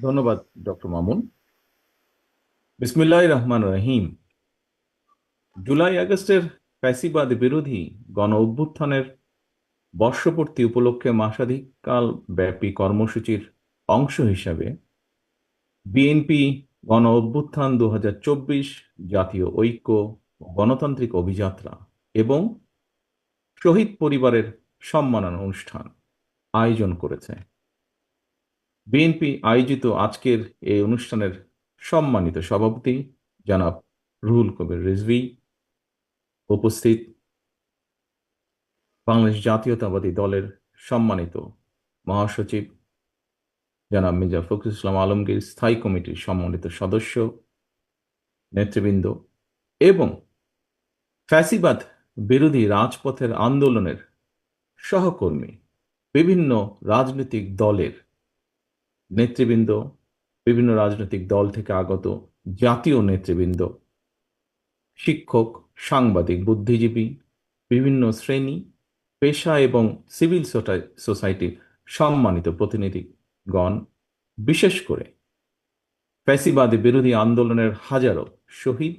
ধন্যবাদ, ডক্টর মামুন। বিসমিল্লাহ রহমান রহিম জুলাই আগস্টের ফ্যাসিবাদ বিরোধী গণ অভ্যুত্থানের বর্ষপূর্তি উপলক্ষে মাসাধিককাল ব্যাপী কর্মসূচির অংশ হিসাবে বিএনপি গণ অভ্যুত্থান দু হাজার চব্বিশ জাতীয় ঐক্য গণতান্ত্রিক অভিযাত্রা এবং শহীদ পরিবারের সম্মাননা অনুষ্ঠান আয়োজন করেছে। বিএনপি আয়োজিত আজকের এই অনুষ্ঠানের সম্মানিত সভাপতি জনাব রুহুল কবির রিজভি উপস্থিত। বাংলাদেশ জাতীয়তাবাদী দলের সম্মানিত মহাসচিব জনাব মির্জা ফখরুল ইসলাম আলমগীর, স্থায়ী কমিটির সম্মানিত সদস্য, নেতৃবৃন্দ এবং ফ্যাসিবাদ বিরোধী রাজপথের আন্দোলনের সহকর্মী বিভিন্ন রাজনৈতিক দলের নেতৃবৃন্দ, বিভিন্ন রাজনৈতিক দল থেকে আগত জাতীয় নেতৃবৃন্দ, শিক্ষক, সাংবাদিক, বুদ্ধিজীবী, বিভিন্ন শ্রেণি, পেশা এবং সিভিল সোসাইটির সম্মানিত প্রতিনিধিগণ, বিশেষ করে ফ্যাসিবাদী বিরোধী আন্দোলনের হাজারো শহীদ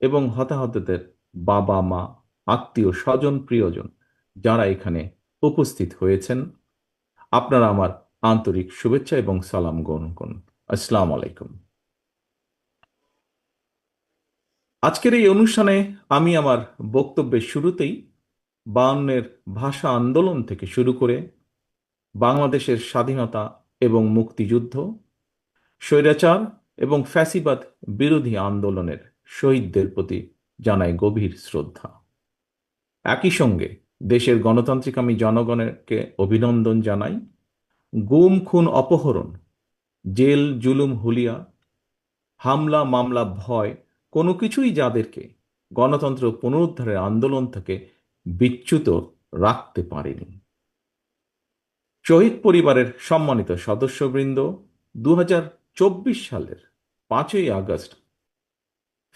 এবং হতাহতদের বাবা মা, আত্মীয় স্বজন, প্রিয়জন যারা এখানে উপস্থিত হয়েছেন। আপনারা আমার আন্তরিক শুভেচ্ছা এবং সালাম গ্রহণ করুন। আসসালাম আলাইকুম। আজকের এই অনুষ্ঠানে আমি আমার বক্তব্যের শুরুতেই বায়ান্নের ভাষা আন্দোলন থেকে শুরু করে বাংলাদেশের স্বাধীনতা এবং মুক্তিযুদ্ধ, স্বৈরাচার এবং ফ্যাসিবাদ বিরোধী আন্দোলনের শহীদদের প্রতি জানাই গভীর শ্রদ্ধা। একই সঙ্গে দেশের গণতান্ত্রিক আমি জনগণকে অভিনন্দন জানাই গুম, খুন, অপহরণ, জেল, জুলুম, হুলিয়া, হামলা, মামলা, ভয়, কোনো কিছুই যাদেরকে গণতন্ত্র পুনরুদ্ধারের আন্দোলন থেকে বিচ্যুত রাখতে পারেনি। শহীদ পরিবারের সম্মানিত সদস্যবৃন্দ দু হাজার চব্বিশ সালের পাঁচই আগস্ট,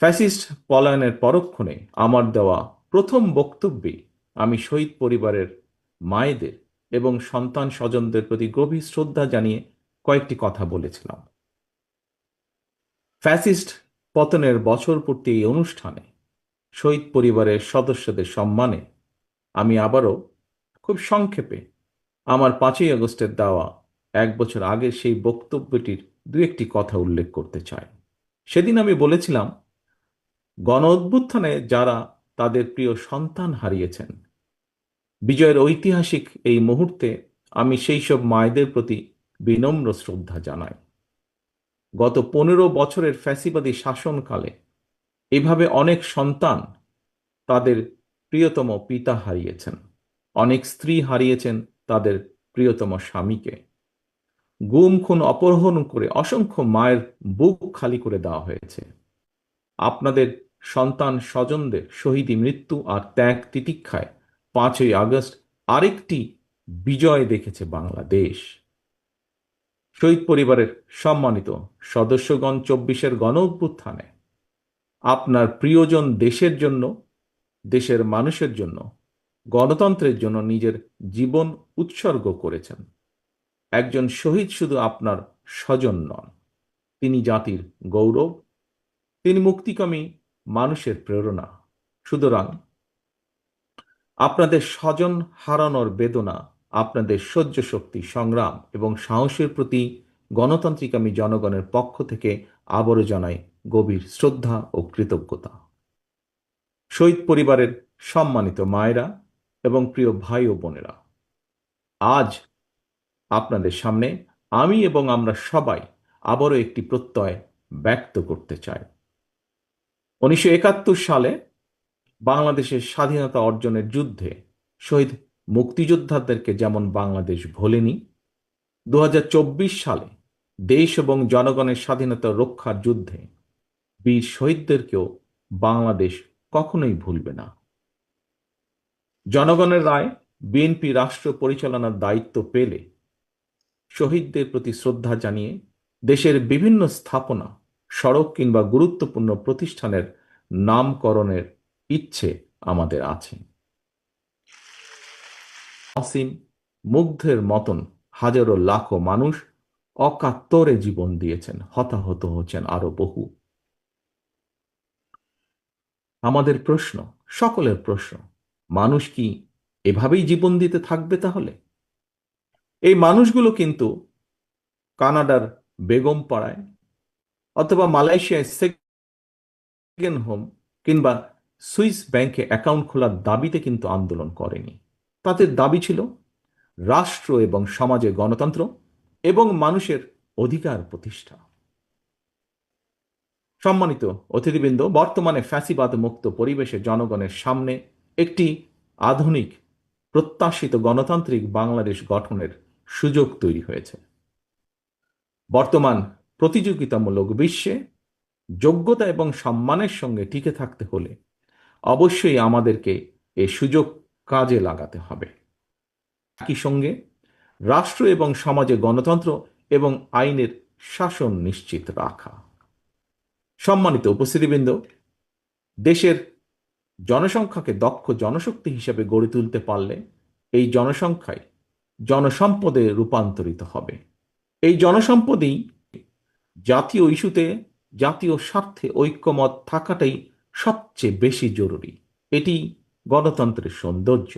ফ্যাসিস্ট পলায়নের পরক্ষণে আমার দেওয়া প্রথম বক্তব্যে আমি শহীদ পরিবারের মায়েদের এবং সন্তান স্বজনদের প্রতি গভীর শ্রদ্ধা জানিয়ে কয়েকটি কথা বলেছিলাম। ফ্যাসিস্ট পতনের বছর পূর্তি এই অনুষ্ঠানে শহীদ পরিবারের সদস্যদের সম্মানে আমি আবারও খুব সংক্ষেপে আমার পাঁচই আগস্টের দেওয়া এক বছর আগের সেই বক্তব্যটির দু একটি কথা উল্লেখ করতে চাই। সেদিন আমি বলেছিলাম গণ অভ্যুত্থানে যারা তাদের প্রিয় সন্তান হারিয়েছেন বিজয়ের ঐতিহাসিক এই মুহূর্তে আমি সেই সব মায়েদের প্রতি বিনম্র শ্রদ্ধা জানাই। গত পনেরো বছরের ফ্যাসিবাদী শাসনকালে এভাবে অনেক সন্তান তাদের প্রিয়তম পিতা হারিয়েছেন। অনেক স্ত্রী হারিয়েছেন তাদের প্রিয়তম স্বামীকে। গুম, খুন, অপহরণ করে অসংখ্য মায়ের বুক খালি করে দেওয়া হয়েছে। আপনাদের সন্তান স্বজনদের শহীদী মৃত্যু আর ত্যাগ তিতিক্ষায় পাঁচই আগস্ট আরেকটি বিজয় দেখেছে বাংলাদেশ। শহীদ পরিবারের সম্মানিত সদস্যগণ চব্বিশের গণ অভ্যুত্থানে আপনার প্রিয়জন দেশের জন্য, দেশের মানুষের জন্য, গণতন্ত্রের জন্য নিজের জীবন উৎসর্গ করেছেন। একজন শহীদ শুধু আপনার স্বজন নন, তিনি জাতির গৌরব, তিনি মুক্তিকামী মানুষের প্রেরণা। সুতরাং আপনাদের স্বজন হারানোর বেদনা, আপনাদের সহ্য শক্তি সংগ্রাম এবং সাহসের প্রতি গণতান্ত্রিক আমি জনগণের পক্ষ থেকে আবারও জানাই গভীর শ্রদ্ধা ও কৃতজ্ঞতা। শহীদ পরিবারের সম্মানিত মায়েরা এবং প্রিয় ভাই ও বোনেরা, আজ আপনাদের সামনে আমি এবং আমরা সবাই আবারও একটি প্রত্যয় ব্যক্ত করতে চাই। উনিশশো একাত্তর সালে বাংলাদেশের স্বাধীনতা অর্জনের যুদ্ধে শহীদ মুক্তিযোদ্ধাদেরকে যেমন বাংলাদেশ ভোলেনি দু হাজার চব্বিশ সালে দেশ এবং জনগণের স্বাধীনতা রক্ষার যুদ্ধে বীর শহীদদেরকেও বাংলাদেশ কখনোই ভুলবে না। জনগণের রায়, বিএনপি রাষ্ট্র পরিচালনার দায়িত্ব পেলে শহীদদের প্রতি শ্রদ্ধা জানিয়ে দেশের বিভিন্ন স্থাপনা, সড়ক কিংবা গুরুত্বপূর্ণ প্রতিষ্ঠানের নামকরণের ইচ্ছে আমাদের আছে। অসীম মুগ্ধের মতন হাজারো লাখো মানুষ অকাত্তরে জীবন দিয়েছেন, হতাহত হচ্ছেন আরও বহু। আমাদের প্রশ্ন, সকলের প্রশ্ন, মানুষ কি এভাবেই জীবন দিতে থাকবে তাহলে? এই মানুষগুলো কিন্তু কানাডার বেগম পাড়ায় অথবা মালয়েশিয়ায় সেকেন্ড হোম কিংবা সুইস ব্যাংকে অ্যাকাউন্ট খোলার দাবিতে কিন্তু আন্দোলন করেনি। তাদের দাবি ছিল, রাষ্ট্র এবং সমাজে গণতন্ত্র এবং মানুষের অধিকার প্রতিষ্ঠা। সম্মানিত অতিথিবৃন্দ, বর্তমানে ফ্যাসিবাদ মুক্ত পরিবেশে জনগণের সামনে একটি আধুনিক, প্রত্যাশিত গণতান্ত্রিক বাংলাদেশ গঠনের সুযোগ তৈরি হয়েছে। বর্তমান প্রতিযোগিতামূলক বিশ্বে যোগ্যতা এবং সম্মানের সঙ্গে টিকে থাকতে হলে অবশ্যই আমাদেরকে এই সুযোগ কাজে লাগাতে হবে। একই সঙ্গে রাষ্ট্র এবং সমাজে গণতন্ত্র এবং আইনের শাসন নিশ্চিত রাখা। সম্মানিত উপস্থিতিবৃন্দ, দেশের জনসংখ্যাকে দক্ষ জনশক্তি হিসেবে গড়ে তুলতে পারলে এই জনসংখ্যায় জনসম্পদে রূপান্তরিত হবে। এই জনসম্পদেই জাতীয় ইস্যুতে জাতীয় স্বার্থে ঐক্যমত থাকাটাই সবচেয়ে বেশি জরুরি। এটি গণতন্ত্রের সৌন্দর্য।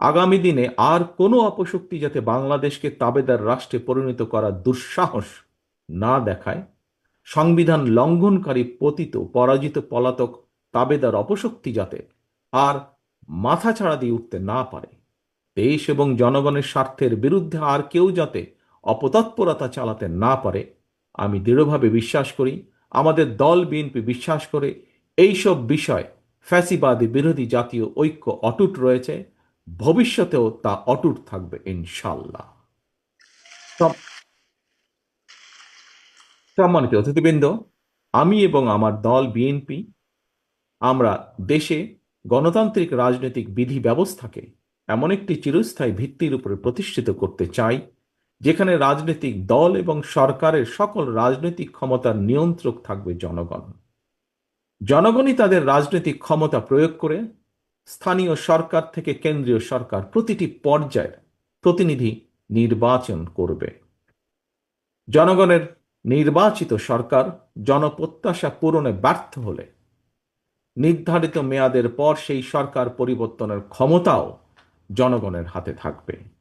আগামী দিনে আর কোনো অপশক্তি যাতে বাংলাদেশকে তাবেদার রাষ্ট্রে পরিণত করার দুঃসাহস না দেখায়, সংবিধান লঙ্ঘনকারী পতিত পরাজিত পলাতক তাবেদার অপশক্তি যাতে আর মাথা ছাড়া দিয়ে উঠতে না পারে। দেশ এবং জনগণের স্বার্থের বিরুদ্ধে আর কেউ যাতে অপতৎপরতা চালাতে না পারে, আমি দৃঢ়ভাবে বিশ্বাস করি আমাদের দল বিএনপি বিশ্বাস করে এইসব বিষয় ফ্যাসিবাদী বিরোধী জাতীয় ঐক্য অটুট রয়েছে। ভবিষ্যতেও তা অটুট থাকবে ইনশাল্লাহ সম্মানিত অতিথিবৃন্দ, আমি এবং আমার দল বিএনপি, আমরা দেশে গণতান্ত্রিক রাজনৈতিক বিধি ব্যবস্থাকে এমন একটি চিরস্থায়ী ভিত্তির উপরে প্রতিষ্ঠিত করতে চাই। যেখানে রাজনৈতিক দল এবং সরকারের সকল রাজনৈতিক ক্ষমতার নিয়ন্ত্রক থাকবে জনগণ। জনগণই তাদের রাজনৈতিক ক্ষমতা প্রয়োগ করে স্থানীয় সরকার থেকে কেন্দ্রীয় সরকার প্রতিটি পর্যায়ের প্রতিনিধি নির্বাচন করবে। জনগণের নির্বাচিত সরকার জনপ্রত্যাশা পূরণে ব্যর্থ হলে নির্ধারিত মেয়াদের পর সেই সরকার পরিবর্তনের ক্ষমতাও জনগণের হাতে থাকবে।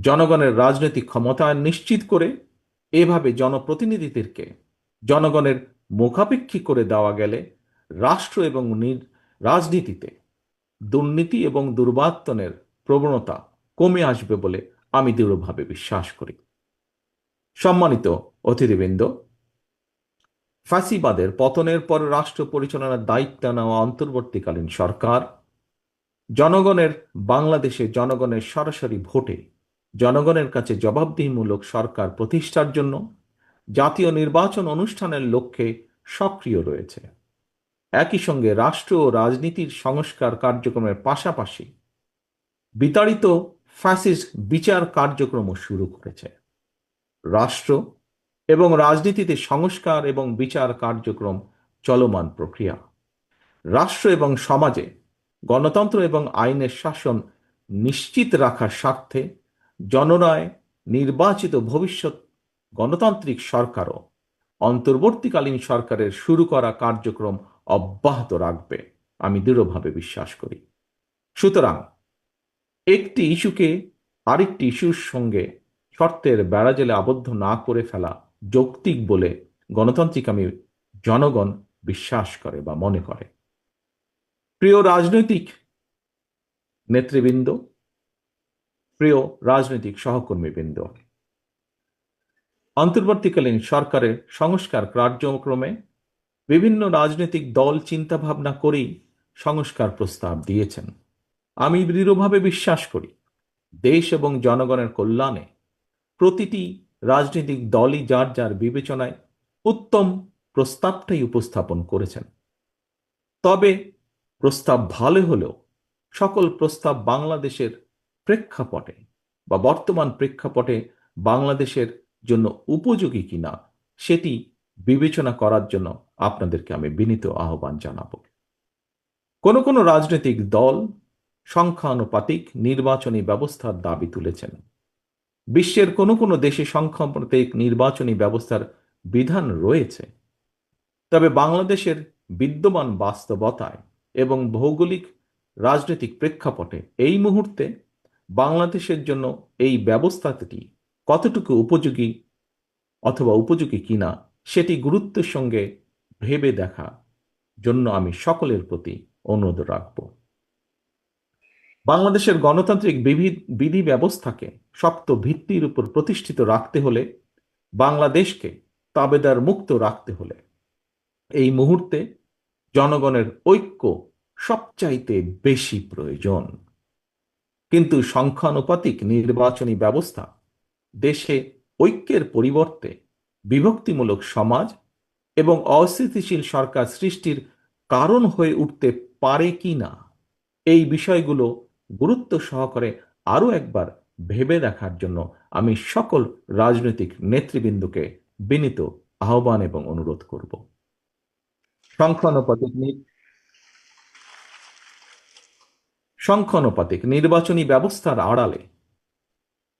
জনগণের রাজনৈতিক ক্ষমতা নিশ্চিত করে এভাবে জনপ্রতিনিধিদেরকে জনগণের মুখাপেক্ষী করে দেওয়া গেলে রাষ্ট্র এবং রাজনীতিতে দুর্নীতি এবং দুর্বাত্তনের প্রবণতা কমে আসবে বলে আমি দৃঢ়ভাবে বিশ্বাস করি। সম্মানিত অতিথিবৃন্দ, ফাঁসিবাদের পতনের পর রাষ্ট্র পরিচালনার দায়িত্ব নেওয়া অন্তর্বর্তীকালীন সরকার জনগণের বাংলাদেশে জনগণের সরাসরি ভোটে জনগণের কাছে জবাবদিহিমূলক সরকার প্রতিষ্ঠার জন্য জাতীয় নির্বাচন অনুষ্ঠানের লক্ষ্যে সক্রিয় রয়েছে। একই সঙ্গে রাষ্ট্র ও রাজনীতির সংস্কার কার্যক্রমের পাশাপাশি বিতাড়িত ফ্যাসিস্ট বিচার কার্যক্রমও শুরু করেছে। রাষ্ট্র এবং রাজনীতিতে সংস্কার এবং বিচার কার্যক্রম চলমান প্রক্রিয়া। রাষ্ট্র এবং সমাজে গণতন্ত্র এবং আইনের শাসন নিশ্চিত রাখার স্বার্থে জনরায় নির্বাচিত ভবিষ্যৎ গণতান্ত্রিক সরকারও অন্তর্বর্তীকালীন সরকারের শুরু করা কার্যক্রম অব্যাহত রাখবে। আমি দৃঢ়ভাবে বিশ্বাস করি। সুতরাং একটি ইস্যুকে আরেকটি ইস্যুর সঙ্গে শর্তের বেড়াজেলে আবদ্ধ না করে ফেলা যৌক্তিক বলে গণতান্ত্রিক আমি জনগণ বিশ্বাস করে বা মনে করে। প্রিয় রাজনৈতিক নেতৃবৃন্দ প্রিয় রাজনৈতিক সহকর্মীবৃন্দ, অন্তর্বর্তীকালীন সরকারের সংস্কার কার্যক্রমে বিভিন্ন রাজনৈতিক দল চিন্তাভাবনা করেই সংস্কার প্রস্তাব দিয়েছেন। আমি দৃঢ়ভাবে বিশ্বাস করি, দেশ এবং জনগণের কল্যাণে প্রতিটি রাজনৈতিক দলই যার যার বিবেচনায় উত্তম প্রস্তাবটাই উপস্থাপন করেছেন। তবে প্রস্তাব ভালো হলেও সকল প্রস্তাব বাংলাদেশের প্রেক্ষাপটে বা বর্তমান প্রেক্ষাপটে বাংলাদেশের জন্য উপযোগী কিনা সেটি বিবেচনা করার জন্য আপনাদেরকে আমি বিনীত আহ্বান জানাব। কোন কোন রাজনৈতিক দল সংখ্যানুপাতিক নির্বাচনী ব্যবস্থার দাবি তুলেছেন। বিশ্বের কোনো কোনো দেশে সংখ্যাপ্রতিক নির্বাচনী ব্যবস্থার বিধান রয়েছে। তবে বাংলাদেশের বিদ্যমান বাস্তবতায় এবং ভৌগোলিক রাজনৈতিক প্রেক্ষাপটে এই মুহূর্তে বাংলাদেশের জন্য এই ব্যবস্থাটি কতটুকু উপযোগী অথবা উপযোগী কিনা সেটি গুরুত্বের সঙ্গে ভেবে দেখা জন্য আমি সকলের প্রতি অনুরোধ রাখব। বাংলাদেশের গণতান্ত্রিক বিধি ব্যবস্থাকে শক্ত ভিত্তির উপর প্রতিষ্ঠিত রাখতে হলে বাংলাদেশকে তাবেদার মুক্ত রাখতে হলে এই মুহূর্তে জনগণের ঐক্য সবচাইতে বেশি প্রয়োজন। কিন্তু সংখ্যানুপাতিক নির্বাচনী ব্যবস্থা দেশে ঐক্যের পরিবর্তে বিভক্তিমূলক সমাজ এবং অস্থিতিশীল সরকার সৃষ্টির কারণ হয়ে উঠতে পারে কি না, এই বিষয়গুলো গুরুত্ব সহকারে আরও একবার ভেবে দেখার জন্য আমি সকল রাজনৈতিক নেতৃবৃন্দকে বিনীত আহ্বান এবং অনুরোধ করব। সংখ্যানুপাতিক সংখ্যানুপাতিক নির্বাচনী ব্যবস্থার আড়ালে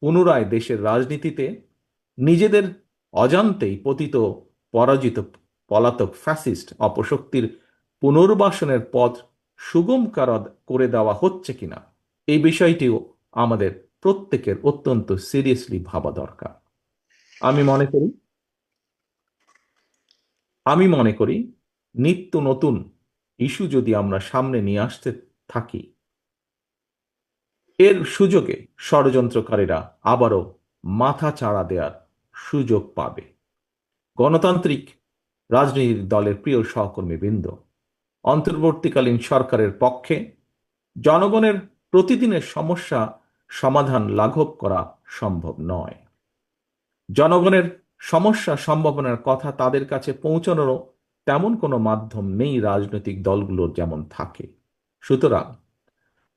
পুনরায় দেশের রাজনীতিতে নিজেদের অজান্তেই পতিত পরাজিত পলাতক ফ্যাসিস্ট অপশক্তির পুনর্বাসনের পথ সুগম কারদ করে দেওয়া হচ্ছে কিনা, এই বিষয়টিও আমাদের প্রত্যেকের অত্যন্ত সিরিয়াসলি ভাবা দরকার। আমি মনে করি, আমি মনে করি নিত্য নতুন ইস্যু যদি আমরা সামনে নিয়ে আসতে থাকি এর সুযোগে ষড়যন্ত্রকারীরা আবারও মাথা চাড়া দেওয়ার সুযোগ পাবে। গণতান্ত্রিক রাজনৈতিক দলের প্রিয় সহকর্মীবৃন্দ, অন্তর্বর্তীকালীন সরকারের পক্ষে জনগণের প্রতিদিনের সমস্যা সমাধান লাঘব করা সম্ভব নয়। জনগণের সমস্যা সম্ভাবনার কথা তাদের কাছে পৌঁছানোরও তেমন কোনো মাধ্যম নেই রাজনৈতিক দলগুলোর যেমন থাকে। সুতরাং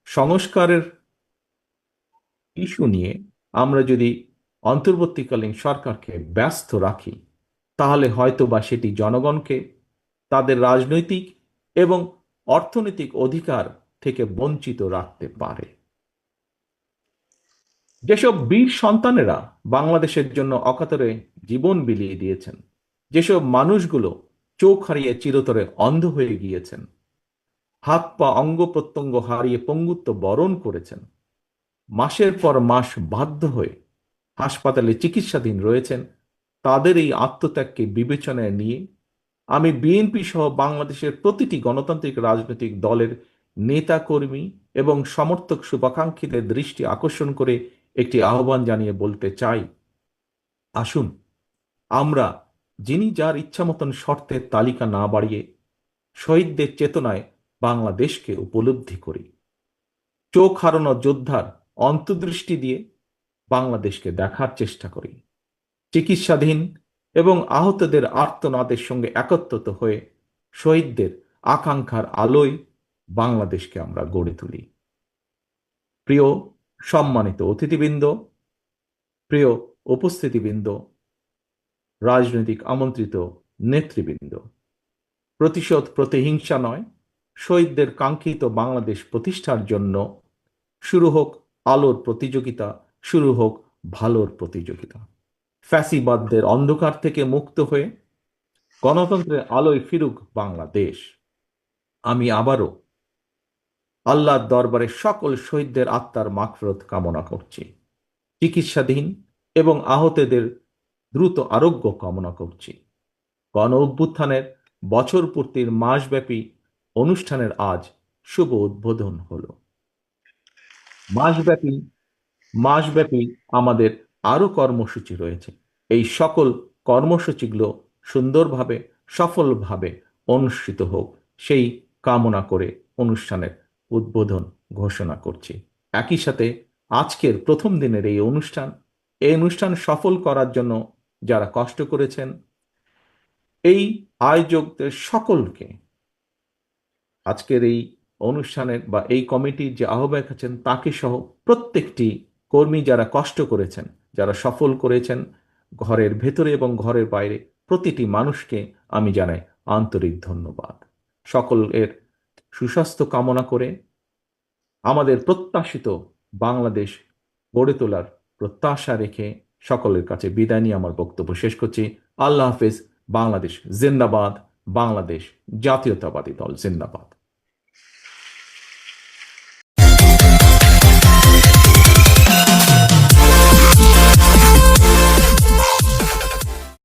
সংস্কারের ইস্যু নিয়ে আমরা যদি অন্তর্বর্তীকালীন সরকারকে ব্যস্ত রাখি, তাহলে হয়তো বা সেটি জনগণকে, তাদের রাজনৈতিক এবং অর্থনৈতিক অধিকার থেকে বঞ্চিত রাখতে পারে। যেসব বীর সন্তানেরা বাংলাদেশের জন্য অকাতরে জীবন বিলিয়ে দিয়েছেন, যেসব মানুষগুলো চোখ হারিয়ে চিরতরে অন্ধ হয়ে গিয়েছেন হাত পা অঙ্গ প্রত্যঙ্গ হারিয়ে পঙ্গুত্ব বরণ করেছেন মাসের পর মাস বাধ্য হয়ে হাসপাতালে চিকিৎসাধীন রয়েছেন। তাদের এই আত্মত্যাগকে বিবেচনায় নিয়ে আমি বিএনপি সহ বাংলাদেশের প্রতিটি গণতান্ত্রিক রাজনৈতিক দলের নেতা কর্মী এবং সমর্থক শুভাকাঙ্ক্ষীদের দৃষ্টি আকর্ষণ করে একটি আহ্বান জানিয়ে বলতে চাই। আসুন, আমরা যিনি যার ইচ্ছা মতন শর্তের তালিকা না বাড়িয়ে শহীদদের চেতনায় বাংলাদেশকে উপলব্ধি করি। চোখ হারানো যোদ্ধার অন্তর্দৃষ্টি দিয়ে বাংলাদেশকে দেখার চেষ্টা করি। চিকিৎসাধীন এবং আহতদের আর্তনাদের সঙ্গে একত্রিত হয়ে শহীদদের আকাঙ্ক্ষার আলোয় বাংলাদেশকে আমরা গড়ে তুলি। প্রিয় সম্মানিত অতিথিবৃন্দ, প্রিয় উপস্থিতিবৃন্দ, রাজনৈতিক আমন্ত্রিত নেতৃবৃন্দ, প্রতিশোধ প্রতিহিংসা নয়, শহীদদের কাঙ্ক্ষিত বাংলাদেশ প্রতিষ্ঠার জন্য শুরু হোক আলোর প্রতিযোগিতা শুরু হোক ভালোর প্রতিযোগিতা। ফ্যাসিবাদদের অন্ধকার থেকে মুক্ত হয়ে গণতন্ত্রের আলোয় ফিরুক বাংলাদেশ। আমি আবারও আল্লাহর দরবারে সকল শহীদদের আত্মার মাকফরত কামনা করছি। চিকিৎসাধীন এবং আহতদের দ্রুত আরোগ্য কামনা করছি। গণ অভ্যুত্থানের বছর পূর্তির মাসব্যাপী অনুষ্ঠানের আজ শুভ উদ্বোধন হল। মাসব্যাপী মাসব্যাপী আমাদের আরও কর্মসূচি রয়েছে। এই সকল কর্মসূচিগুলো সুন্দরভাবে, সফলভাবে অনুষ্ঠিত হোক, সেই কামনা করে অনুষ্ঠানের উদ্বোধন ঘোষণা করছি। একই সাথে আজকের প্রথম দিনের এই অনুষ্ঠান এই অনুষ্ঠান সফল করার জন্য যারা কষ্ট করেছেন, এই আয়োজকদের সকলকে আজকের এই অনুষ্ঠানের বা এই কমিটির যে আহ্বায়ক আছেন, তাকে সহ প্রত্যেকটি কর্মী যারা কষ্ট করেছেন, যারা সফল করেছেন ঘরের ভেতরে এবং ঘরের বাইরে, প্রতিটি মানুষকে আমি জানাই আন্তরিক ধন্যবাদ। সকলের সুস্বাস্থ্য কামনা করে আমাদের প্রত্যাশিত বাংলাদেশ গড়ে তোলার প্রত্যাশা রেখে সকলের কাছে বিদায় নিয়ে আমার বক্তব্য শেষ করছি। আল্লাহ হাফিজ, বাংলাদেশ জিন্দাবাদ, বাংলাদেশ জাতীয়তাবাদী দল জিন্দাবাদ।